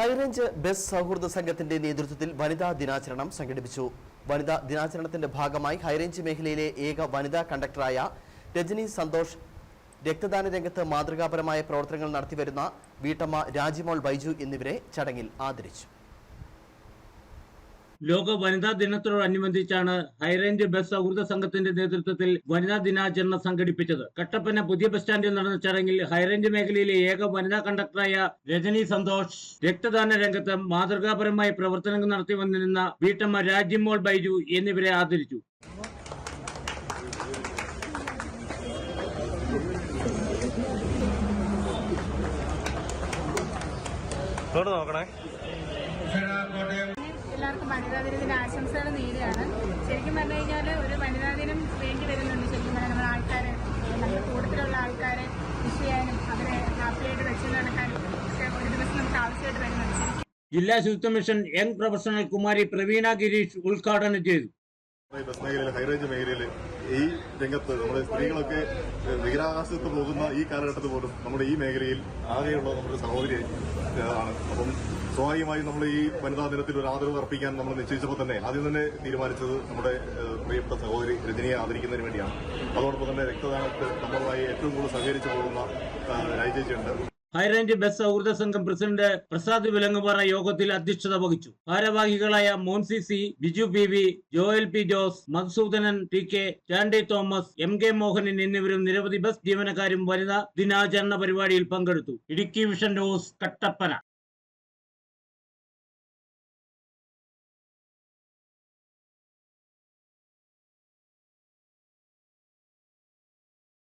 High range bus സൗഹൃദ സംഘത്തിന്റെ നേതൃത്വത്തിൽ വനിതാ ദിനാചരണം സംഘടിപ്പിച്ചു. വനിതാ ദിനാചരണത്തിന്റെ ഭാഗമായി ഹൈറേഞ്ച് മേഖലയിലെ ഏക വനിതാ കണ്ടക്ടറായ രജനി സന്തോഷ് രക്തദാന രംഗത്ത് മാതൃകാപരമായ പ്രവർത്തനങ്ങൾ നടത്തിവരുന്ന വീട്ടമ്മ രാജിമോൾ ബൈജു എന്നിവരെ ചടങ്ങിൽ ആദരിച്ചു. ലോക വനിതാ ദിനത്തോടനുബന്ധിച്ചാണ് ഹൈറേഞ്ച് ബസ് സൗഹൃദ സംഘത്തിന്റെ നേതൃത്വത്തിൽ വനിതാ ദിനാചരണം സംഘടിപ്പിച്ചത്. കട്ടപ്പന പുതിയ ബസ് സ്റ്റാൻഡിൽ നടന്ന ചടങ്ങിൽ ഹൈറേഞ്ച് മേഖലയിലെ ഏക വനിതാ കണ്ടക്ടറായ രജനി സന്തോഷ് രക്തദാന രംഗത്ത് മാതൃകാപരമായ പ്രവർത്തനങ്ങൾ നടത്തി വന്നിരുന്ന വീട്ടമ്മ രാജ്യമോൾ ബൈജു എന്നിവരെ ആദരിച്ചു. നോക്കണേ. എല്ലാവർക്കും വനിതാ ദിനത്തിന്റെ ആശംസകൾ നേരെയാണ് ശരിക്കും പറഞ്ഞു കഴിഞ്ഞാൽ ഒരു വനിതാ ദിനം വേണ്ടി വരുന്നുണ്ട് ശരിക്കും പറഞ്ഞാൽ നമ്മുടെ ആൾക്കാരെ. നമ്മുടെ കൂട്ടത്തിലുള്ള ആൾക്കാരെ വിഷ് ചെയ്യാനും അവരെ ഹാപ്പിയായിട്ട് വെച്ച് നടക്കാനും ഒക്കെ ഒരു ദിവസം നമുക്ക് ആവശ്യമായിട്ട് വരുന്നുണ്ട്. ശരിക്കും ജില്ലാ ശുചിത്വ മിഷൻ യങ് പ്രൊഫഷണൽ കുമാരി പ്രവീണ ഗിരീഷ് ഉദ്ഘാടനം ചെയ്തു. ഈ ബസ് മേഖലയിൽ ഹൈറേഞ്ച് മേഖലയിൽ ഈ രംഗത്ത് നമ്മുടെ സ്ത്രീകളൊക്കെ ബഹിരാകാശത്ത് പോകുന്ന ഈ കാലഘട്ടത്തിൽ പോലും നമ്മുടെ ഈ മേഖലയിൽ ആകെയുള്ള നമ്മുടെ സഹോദരി ആണ്. അപ്പം സ്വാഭാവികമായും നമ്മൾ ഈ വനിതാ ദിനത്തിൽ ഒരു ആദരവ് അർപ്പിക്കാൻ നമ്മൾ നിശ്ചയിച്ചപ്പോൾ തന്നെ ആദ്യം തന്നെ തീരുമാനിച്ചത് നമ്മുടെ പ്രിയപ്പെട്ട സഹോദരി രജനിയെ ആദരിക്കുന്നതിന് വേണ്ടിയാണ്. അതോടൊപ്പം തന്നെ രക്തദാനത്തിൽ നമ്മളുമായി ഏറ്റവും കൂടുതൽ സഹകരിച്ചു പോകുന്ന രാജേച്ചിയുണ്ട് ഹൈറേഞ്ച് ബസ് സൗഹൃദ സംഘം പ്രസിഡന്റ് പ്രസാദ് വിലങ്ങുപാറ യോഗത്തിൽ അധ്യക്ഷത വഹിച്ചു. ഭാരവാഹികളായ Monsy C Biju P V Joel P Jose Madhusoodanan T K Chandy Thomas M K Mohanan എന്നിവരും നിരവധി ബസ് ജീവനക്കാരും വനിതാ ദിനാചരണ പരിപാടിയിൽ പങ്കെടുത്തു. Idukki vision news Kattappana.